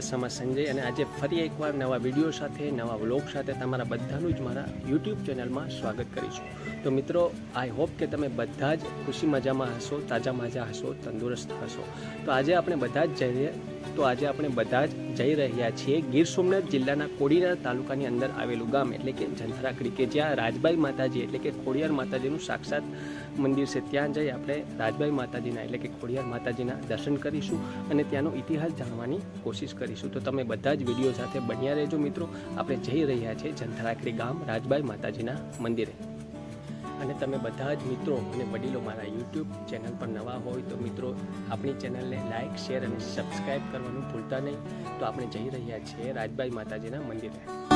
ચુડાસમા સંજય અને આજે ફરી એકવાર નવા વીડિયો સાથે, નવા વ્લોગ સાથે તમારા બધાનું જ મારા યુટ્યુબ ચેનલમાં સ્વાગત કરીશું. તો મિત્રો આઈ હોપ કે તમે બધા જ ખુશી મજામાં હશો, તાજા માજા હશો, તંદુરસ્ત હશો. તો આજે આપણે બધા જ જઈએ, તો આજે આપણે બધા જ જઈ રહ્યા છીએ ગીર સોમનાથ જિલ્લાના કોડીનાર તાલુકાની અંદર આવેલું ગામ, એટલે કે જંથરાકડી કે જ્યાં રાજબાઈ માતાજી, એટલે કે ખોડિયાર માતાજીનું સાક્ષાત મંદિર છે. ત્યાં જઈ આપણે રાજબાઈ માતાજીના, એટલે કે ખોડિયાર માતાજીના દર્શન કરીશું અને ત્યાંનો ઇતિહાસ જાણવાની કોશિશ કરીશું. તો તમે બધા જ વીડિયો સાથે બન્યા રહેજો મિત્રો. આપણે જઈ રહ્યા છીએ જંથરાકડી ગામ, રાજબાઈ માતાજીના મંદિરે. અને તમે બધા જ મિત્રો અને વડીલો મારા યુટ્યુબ ચેનલ પર નવા હોય તો મિત્રો આપણી ચેનલને લાઇક શેર અને સબસ્ક્રાઈબ કરવાનું ભૂલતા નહીં. તો આપણે જઈ રહ્યા છીએ રાજબાઈ માતાજીના મંદિરે.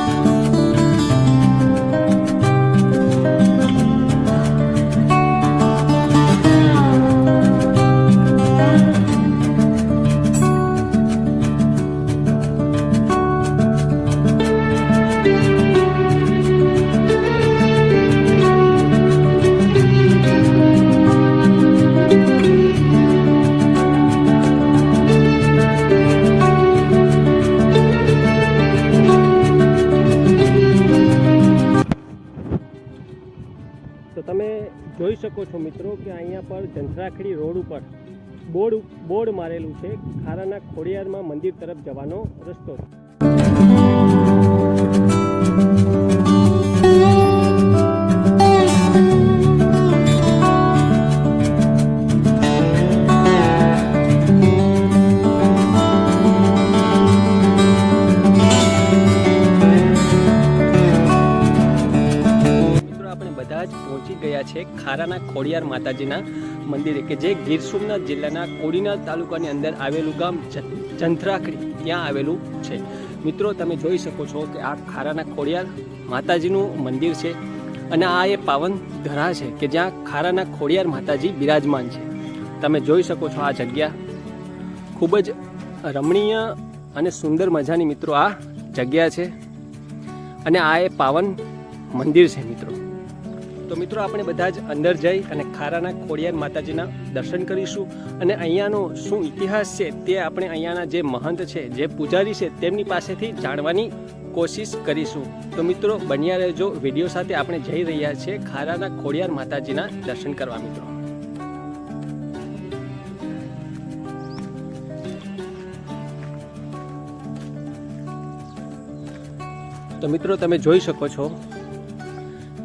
જોઈ શકો છો મિત્રો કે અહીંયા પર જંથરાખડી રોડ ઉપર બોર્ડ બોર્ડ મારેલું છે. ખારાના ખોડિયારમાં મંદિર તરફ જવાનો રસ્તો છે ખારાના ખોડિયાર માતાજીના મંદિરે કે જે ગીર સોમનાથ જિલ્લાના કોડીનાર તાલુકાની અંદર આવેલું ગામ જંથરાખડી ત્યાં આવેલું છે. મિત્રો, તમે જોઈ શકો છો કે આ ખારાના ખોડિયાર માતાજીનું મંદિર છે અને આ એ પાવન ધરા છે કે જ્યાં ખારાના ખોડિયાર માતાજી બિરાજમાન છે. તમે જોઈ શકો છો આ જગ્યા ખૂબ જ રમણીય અને સુંદર મજાની મિત્રો આ જગ્યા છે અને આ એ પાવન મંદિર છે મિત્રો. તો મિત્રો, આપણે બધા જ અંદર જઈ અને ખારાના ખોડિયાર માતાજીના દર્શન કરીશું. અને અહીંયાનો શું ઇતિહાસ છે તે આપણે અહીંયાના જે મહંત છે, જે પૂજારી છે, તેમની પાસેથી જાણવાની કોશિશ કરીશું. તો મિત્રો, બન્યા રહેજો. વીડિયો સાથે આપણે જઈ રહ્યા છીએ ખારાના ખોડિયાર માતાજીના દર્શન કરવા મિત્રો. તો મિત્રો, તમે જોઈ શકો છો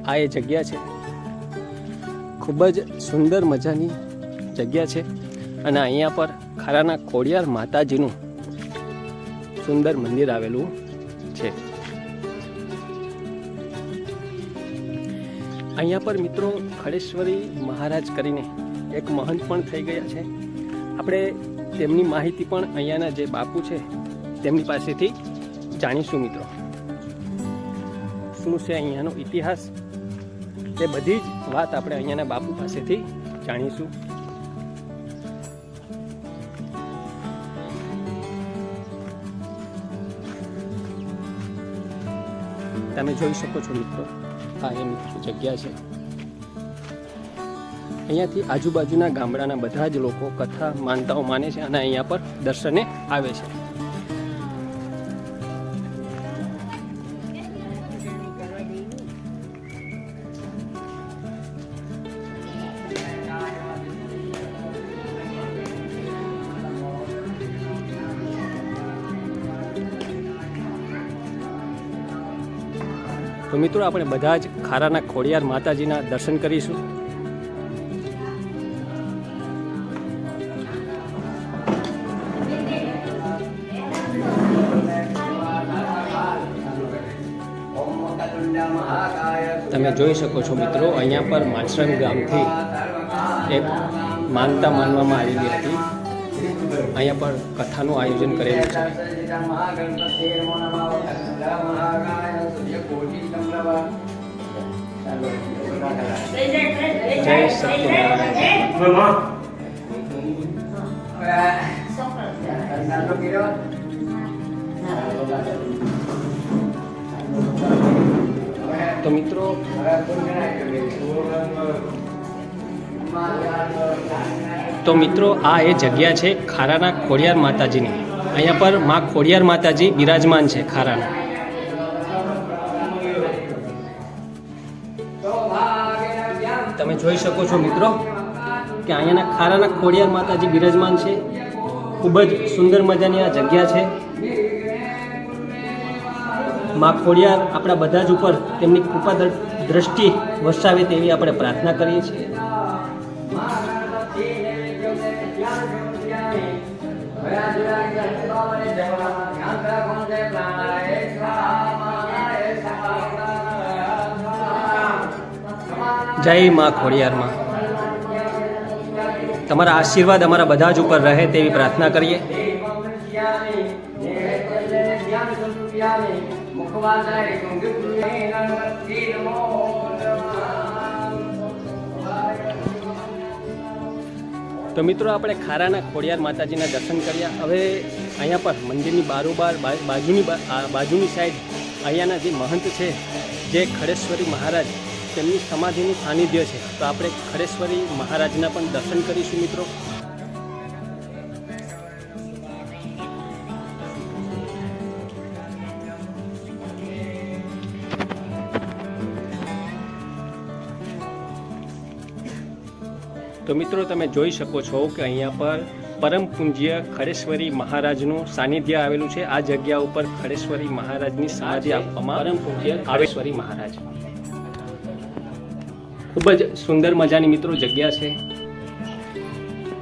આ એ જગ્યા છે. ખૂબ જ સુંદર મજાની જગ્યા છે અને અહીંયા પર ખારાના ખોડિયાર માતાજીનું સુંદર મંદિર આવેલું છે. અહીંયા પર મિત્રો ખડેશ્વરી મહારાજ કરીને એક મહંત પણ થઈ ગયા છે. આપણે તેમની માહિતી પણ અહીંયાના જે બાપુ છે તેમની પાસેથી જાણીશું મિત્રો. શું છે અહીંયાનો ઇતિહાસ? તે બધી જ વાત આપણે અહીંયાના બાપુ પાસેથી જાણીશું. તમે જોઈ શકો છો મિત્રો, આ એ જગ્યા છે. અહીંયાથી આજુબાજુના ગામડાના બધા જ લોકો કથા, માનતાઓ માને છે અને અહીંયા પર દર્શને આવે છે. મિત્રો, આપણે બધા જ ખારાના ખોડિયાર માતાજીના દર્શન કરીશું. તમે જોઈ શકો છો મિત્રો, અહીંયા પર માછરંગ ગામથી એક માનતા માનવામાં આવેલી હતી. અહીંયા પર કથાનું આયોજન કરેલું છે. જય સત્યનારાયણ. તો મિત્રો તો મિત્રો, આ એ જગ્યા છે ખારાના ખોડિયાર માતાજીની. અહીંયા પરમાં ખોડિયાર માતાજી બિરાજમાન છે ખારાના. તમે જોઈ શકો છો મિત્રો કે અહીંયાના ખારાના ખોડિયાર માતાજી બિરાજમાન છે. ખૂબ જ સુંદર મજાની આ જગ્યા છે. માં ખોડિયાર આપણા બધા જ ઉપર તેમની કૃપા દ્રષ્ટિ વરસાવે તેવી આપણે પ્રાર્થના કરીએ છીએ. જય માં ખોડિયારમાં તમારા આશીર્વાદ અમારા બધા જ ઉપર રહે તેવી પ્રાર્થના કરીએ. તો મિત્રો, આપણે ખારાના ખોડિયાર માતાજીના દર્શન કર્યા. હવે અહીંયા પર મંદિરની બારોબાર બાજુની બાજુની સાઈડ અહીંયાના જે મહંત છે, જે ખડેશ્વરી મહારાજ તેમની સમાધિનું સાનિધ્ય છે. તો આપણે ખરેશ્વરી મહારાજના પણ દર્શન કરીશું મિત્રો. તો મિત્રો તમે જોઈ શકો છો કે અહીંયા પર પરમ પૂજ્ય ખરેશ્વરી મહારાજનું સાનિધ્ય આવેલું છે. આ જગ્યા ઉપર ખરેશ્વરી મહારાજની સમાધિ આપવામાં પરમ પૂજ્ય ખરેશ્વરી મહારાજ. ખૂબ જ સુંદર મજાની મિત્રો જગ્યા છે.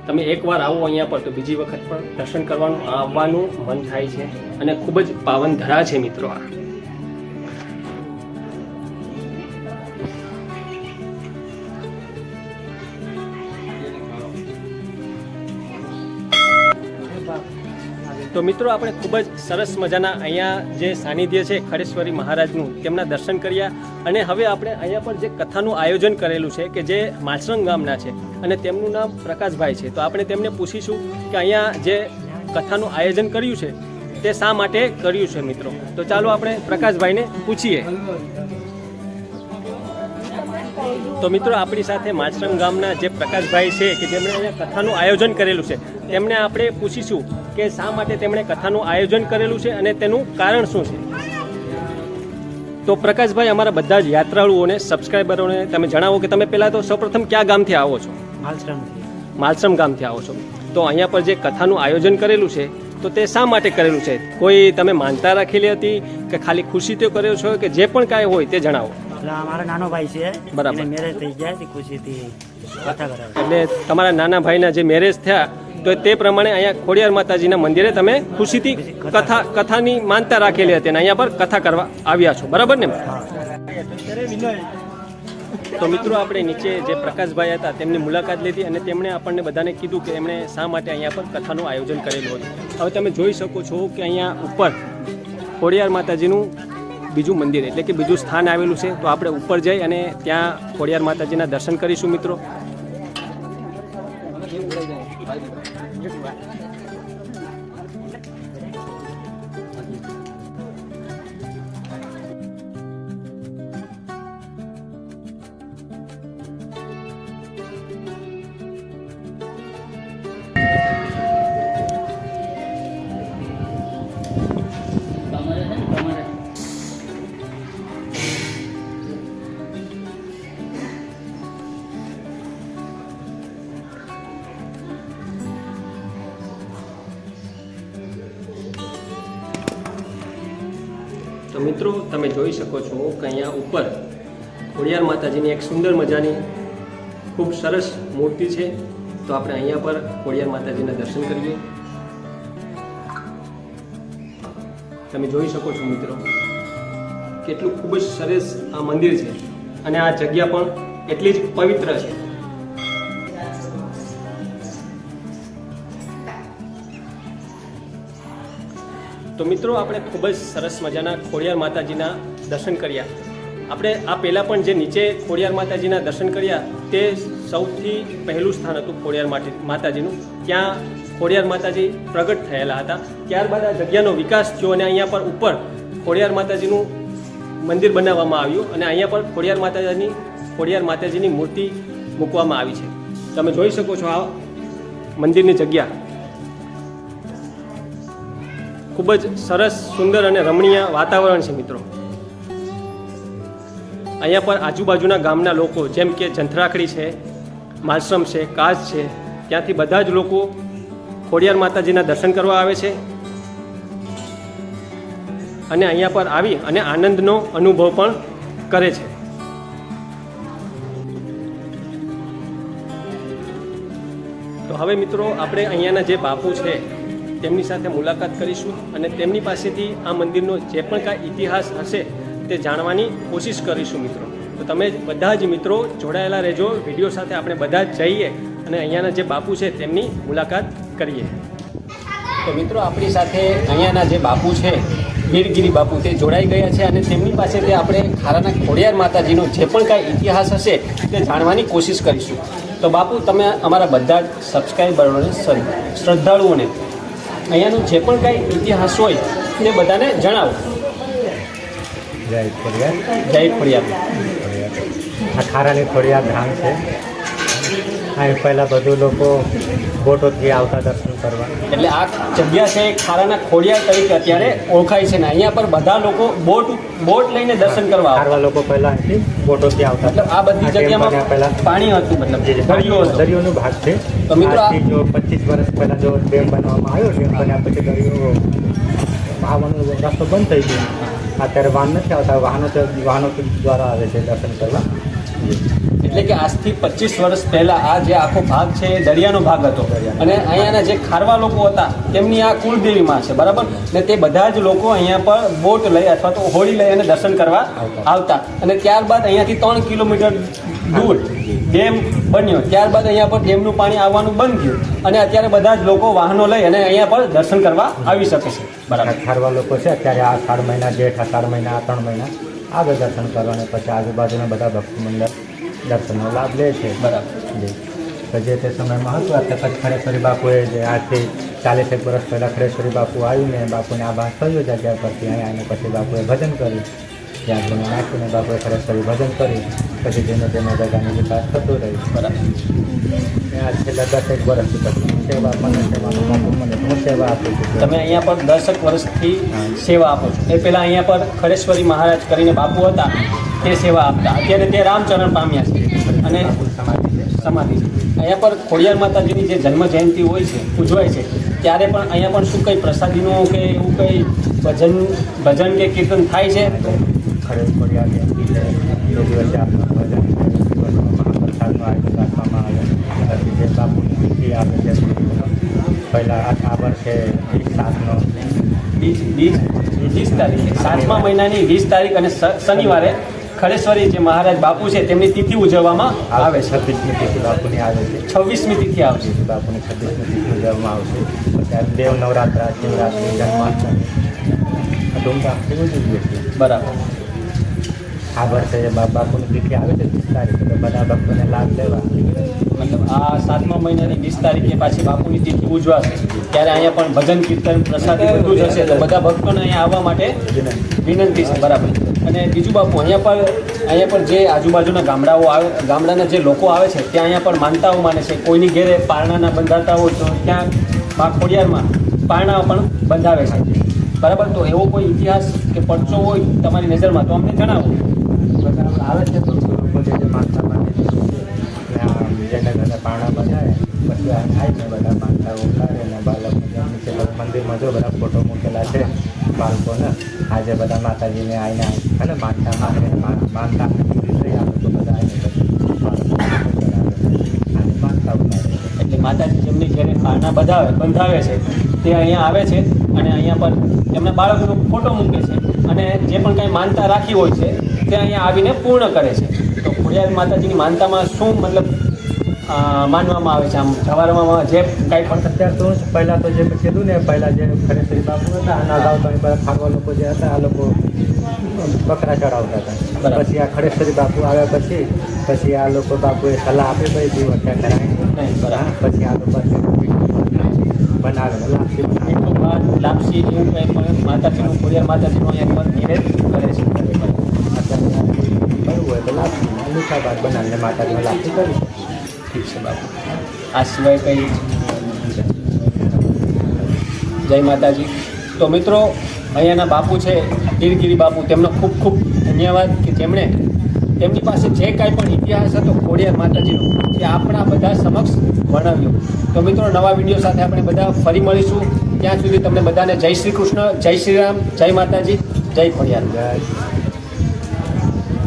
તમે એકવાર આવો અહીંયા પર તો બીજી વખત પણ દર્શન કરવાનું, આવવાનું મન થાય છે અને ખૂબ જ પાવન ધરા છે મિત્રો આ. તો મિત્રો, આપણે ખૂબ જ સરસ મજાના અહીંયા જે સાનિધ્ય છે ખરેશ્વરી મહારાજનું, તેમના દર્શન કર્યા અને હવે આપણે અહીંયા પર જે કથાનું આયોજન કરેલું છે કે જે માછરંગ ગામના છે અને તેમનું નામ પ્રકાશભાઈ છે, તો આપણે તેમને પૂછીશું કે અહીંયા જે કથાનું આયોજન કર્યું છે, તે શા માટે કર્યું છે મિત્રો? તો ચાલો આપણે પ્રકાશભાઈને પૂછીએ. તો મિત્રો, આપણી સાથે માછરંગ ગામના જે પ્રકાશભાઈ છે કે જેમણે અહીંયા કથાનું આયોજન કરેલું છે, તેમને આપણે પૂછીશું કે શા માટે તેમણે કથાનું આયોજન કરેલું છે અને તેનું કારણ શું છે? તો પ્રકાશભાઈ અમારા બધા જ યાત્રાળુઓને સબસ્ક્રાઈબરોને તમે જણાવો કે તમે પહેલાં તો સૌપ્રથમ કયા ગામથી આવો છો? માલશ્રમ. માલશ્રમ ગામથી આવો છો. તો અહીંયા પર જે કથાનું આયોજન કરેલું છે તો તે શા માટે કરેલું છે? કોઈ તમે માનતા રાખેલી હતી કે ખાલી ખુશી તો કર્યો છો કે જે પણ કાંઈ હોય તે જણાવો? એટલે નાનો ભાઈ છે. બરાબર. મેરેજ થઈ ગયા ખુશીથી એટલે તમારા નાના ભાઈના જે મેરેજ થયા તો તે પ્રમાણે અહીંયા ખોડિયાર માતાજીના મંદિરે તમે ખુશીથી કથા કથાની માનતા રાખેલી હતી અને અહીંયા પર કથા કરવા આવ્યા છો. બરાબર ને? તો મિત્રો આપણે નીચે જે પ્રકાશભાઈ હતા તેમની મુલાકાત લીધી અને તેમણે આપણને બધાને કીધું કે એમણે શા માટે અહીંયા પર કથાનું આયોજન કરેલું હતું. હવે તમે જોઈ શકો છો કે અહીંયા ઉપર ખોડિયાર માતાજીનું બીજું મંદિર એટલે કે બીજું સ્થાન આવેલું છે. તો આપણે ઉપર જઈ અને ત્યાં ખોડિયાર માતાજીના દર્શન કરીશું મિત્રો. તો મિત્રો, તમે જોઈ શકો છો કે અહીંયા ઉપર ખોડિયાર માતાજીની એક સુંદર મજાની ખૂબ સરસ મૂર્તિ છે. તો આપણે અહીંયા પર ખોડિયાર માતાજીના દર્શન કરીએ. તમે જોઈ શકો છો મિત્રો, કેટલું ખૂબ જ સરસ આ મંદિર છે. અને આ જગ્યા પણ એટલી જ પવિત્ર છે. તો મિત્રો, આપણે ખૂબ જ સરસ મજાના ખોડિયાર માતાજીના દર્શન કર્યા. આપણે આ પહેલાં પણ જે નીચે ખોડિયાર માતાજીના દર્શન કર્યા, તે સૌથી પહેલું સ્થાન હતું ખોડિયાર માતાજીનું. ત્યાં ખોડિયાર માતાજી પ્રગટ થયેલા હતા. ત્યારબાદ આ જગ્યાનો વિકાસ થયો અને અહીંયા પર ઉપર ખોડિયાર માતાજીનું મંદિર બનાવવામાં આવ્યું અને અહીંયા પર ખોડિયાર માતાજીની ખોડિયાર માતાજીની મૂર્તિ મૂકવામાં આવી છે. તમે જોઈ શકો છો આ મંદિરની જગ્યા. ખૂબ જ સરસ, સુંદર અને રમણીય વાતાવરણ છે મિત્રો. અહીંયા પર આજુબાજુના ગામના લોકો, જેમ કે જંથરાખડી છે, માલશ્રમ છે કાચ છે, ત્યાંથી બધા જ લોકો ખોડિયાર માતાજીના દર્શન કરવા આવે છે. અને અહીંયા પર આવી અને આનંદનો અનુભવ પણ કરે છે. તો હવે મિત્રો, આપણે અહીંયાના જે બાપુ છે તેમની સાથે મુલાકાત કરીશું અને તેમની પાસેથી આ મંદિરનો જે પણ કાંઈ ઇતિહાસ હશે તે જાણવાની કોશિશ કરીશું મિત્રો. તો તમે બધા જ મિત્રો જોડાયેલા રહેજો, વીડિયો સાથે આપણે બધા જ જઈએ અને અહીંયાના જે બાપુ છે તેમની મુલાકાત કરીએ. તો મિત્રો આપણી સાથે અહીંયાના જે બાપુ છે, વીરગીરી બાપુ તે જોડાઈ ગયા છે અને તેમની પાસેથી આપણે ખારાના ખોડિયાર માતાજીનો જે પણ કાંઈ ઇતિહાસ હશે તે જાણવાની કોશિશ કરીશું. તો બાપુ, તમે અમારા બધા જ સબસ્ક્રાઈબરોને સોરી શ્રદ્ધાળુઓને અહીંયાનો જે પણ કાંઈ ઇતિહાસ હોય તે બધાને જણાવો. જય ફરિયાદ જય ખોડિયાર આ ખારાની ખોડિયાર ધામ છે. અહીં પહેલાં બધું લોકો બોટોથી આવતા દર્શન કરવા. એટલે આ જગ્યા છે ખારાના ખોડિયા તરીકે અત્યારે ઓળખાય છે ને અહીંયા પર બધા લોકો બોટ બોટ લઈને દર્શન કરવા ખારવા લોકો પહેલાં અહીંથી બોટોથી આવતા. મતલબ આ બધી જગ્યામાં પહેલાં. પાણી હતું મતલબ દરિયો દરિયોનો ભાગ છે. તો મિત્રો જો પચીસ વર્ષ પહેલાં જો ડેમ બનાવવામાં આવ્યો ડેમ બન્યા પછી દરિયો આવવાનો રસ્તો બંધ થઈ ગયો. અત્યારે વાહન નથી આવતા વાહનો વાહનો દ્વારા આવે છે દર્શન કરવા. એટલે કે આજથી પચીસ વર્ષ પહેલા આ જે આખો ભાગ છે એ દરિયાનો ભાગ હતો. અને અહીંયાના જે ખારવા લોકો હતા તેમની આ કુળદેવી માં છે બરાબર? ને તે બધા જ લોકો અહીંયા પર બોટ લઈ અથવા તો હોળી લઈ અને દર્શન કરવા આવતા. અને ત્યારબાદ અહીંયાથી ત્રણ કિલોમીટર દૂર ડેમ બન્યો. ત્યારબાદ અહીંયા પર ડેમનું પાણી આવવાનું બંધ થયું. અને અત્યારે બધા જ લોકો વાહનો લઈ અને અહીંયા પર દર્શન કરવા આવી શકે છે. બરાબર. ખારવા લોકો છે અત્યારે આ ખાડ મહિના જેઠ અષાઢ મહિના ત્રણ મહિના આગળ દર્શન કરવાને. પછી આજુબાજુના બધા ભક્ત મંડળ દર્શનનો લાભ લે છે. બરાબર. જે. તે સમયમાં હતું અત્યારે પછી ખરેશ્વરી બાપુએ જે આજથી ચાલીસ એક વર્ષ પહેલાં ખરેશ્વરી બાપુ આવ્યું ને બાપુને આ ભાગ થયું જગ્યા પરથી અહીંયા અને પછી બાપુએ ભજન કર્યું. ત્યાં ગુનો નાખીને બાપુએ ખરેશ્વરી ભજન કર્યું. પછી ધીમે ધીમે જગાનો વિકાસ થતો રહ્યું. બરાબર. ને આ છેલ્લા દસેક વર્ષથી પછી સેવા મને સેવાનો બાપુ મને હું સેવા આપું છું. તમે અહીંયા પર એક વર્ષથી સેવા આપો છો. એ પહેલાં અહીંયા પર ખરેશ્વરી મહારાજ કરીને બાપુ હતા. તે સેવા આપતા. અત્યારે તે રામચરણ પામ્યા છે. અને સમાધિ છે. સમાધિ અહીંયા પર ખોડિયાર માતાજીની જે જન્મ જયંતિ હોય છે ઉજવાય છે ત્યારે પણ અહીંયા પણ શું કંઈ પ્રસાદીનું કે એવું કંઈ ભજન ભજન કે કીર્તન થાય છે? ખરે ખોડિયાની અંતિ છે એ દિવસે આપનું ભજન દિવસમાં મહાપ્રસાદનું રાખવામાં આવે પછી જે બાપુની તિથિ આવે છે પહેલાં આ આ વર્ષે એક સાતનો. વીસ વીસ વીસ તારીખે. સાતમા મહિનાની વીસ તારીખ અને શનિવારે ખરેશ્વરી જે મહારાજ બાપુ છે તેમની તિથિ ઉજવવામાં આવે છે. છવ્વીસમી તિથિ બાપુની આવે છે. છવ્વીસમી તિથિ આવશે બાપુની છવ્વીસમી તિથિ ઉજવવામાં આવશે ત્યારે દેવ નવરાત્રા શિવરાત્રિ જન્માષ્ટમી. ધૂમધામથી ઉજવીએ છીએ. બરાબર. આ છે બાપુની તિથિ આવે છે, ત્રીસ તારીખે. તો બધા ભક્તોને લાભ લેવા. મતલબ આ સાતમા મહિનાની વીસ તારીખે પાછી બાપુની તિથિ ઉજવાશે. ત્યારે અહીંયા પણ ભજન, કીર્તન, પ્રસાદી બધું જ હશે. તો બધા ભક્તોને અહીંયા આવવા માટે વિનંતી છે. બરાબર. અને બીજું બાપુ, અહીંયા પણ અહીંયા પણ જે આજુબાજુના ગામડાઓ આવે ગામડાના જે લોકો આવે છે, ત્યાં અહીંયા પણ માનતાઓ માને છે. કોઈની ઘેરે પારણાના બંધાતા હોય તો ત્યાં મા ખોડિયારમાં પારણા પણ બંધાવે છે. બરાબર? તો એવો કોઈ ઇતિહાસ કે પડચો હોય તમારી નજરમાં તો અમને જણાવો. આવે છે તો લોકો જે માનતા માને છે. ને ઘરે પાણા બનાવે, પછી આ આવીને બધા માનતા ઉતારે અને બાળકને નીચે મંદિરમાં જો બધા ફોટો મૂકેલા છે, બાળકોને, આજે બધા માતાજીને આવીને અને માનતા માને માનતા માતાજી જેમની ઘેરે પાના બધાવે, બંધાવે છે, તે અહીંયા આવે છે અને અહીંયા પર એમને બાળકનો ફોટો મૂકે છે. અને જે પણ કાંઈ માનતા રાખી હોય છે તે અહીંયા આવીને પૂર્ણ કરે છે. તો ખોડિયાર માતાજીની માનતામાં શું મતલબ માનવામાં આવે છે? આમ જવારમાં જે કાંઈ પણ અત્યારે તો પહેલાં તો જે કીધું ને પહેલાં જે ખરેશ્વરી બાપુ હતા આના અગાઉ તો અહીં બધા ખારવા લોકો જે હતા આ લોકો બકરા ચડાવતા હતા. પછી આ ખરેશ્વરી બાપુ આવ્યા પછી પછી આ લોકો બાપુએ સલાહ આપી ભાઈ જીવ હત્યા કરાય. પછી આ લોકો બનાવે લાપસી બનાવે લાપસી એવું કંઈ પણ માતાજીનું ખોડિયાર માતાજીનું અહીંયા નિવેદ કરે છે. કરવું હોય ઠીક છે બાપુ આ સિવાય કંઈ જય માતાજી. તો મિત્રો, અહીંયાના બાપુ છે, ગીરગીરી બાપુ. તેમનો ખૂબ ખૂબ ધન્યવાદ કે જેમણે તેમની પાસે જે કાંઈ પણ ઇતિહાસ હતો, ખોડિયાર માતાજીનો તે આપણા બધા સમક્ષ વર્ણવ્યો. તો મિત્રો, નવા વીડિયો સાથે આપણે બધા ફરી મળીશું. ત્યાં સુધી તમને બધાને જય શ્રી કૃષ્ણ, જય શ્રી રામ, જય માતાજી, જય ખોડિયાર.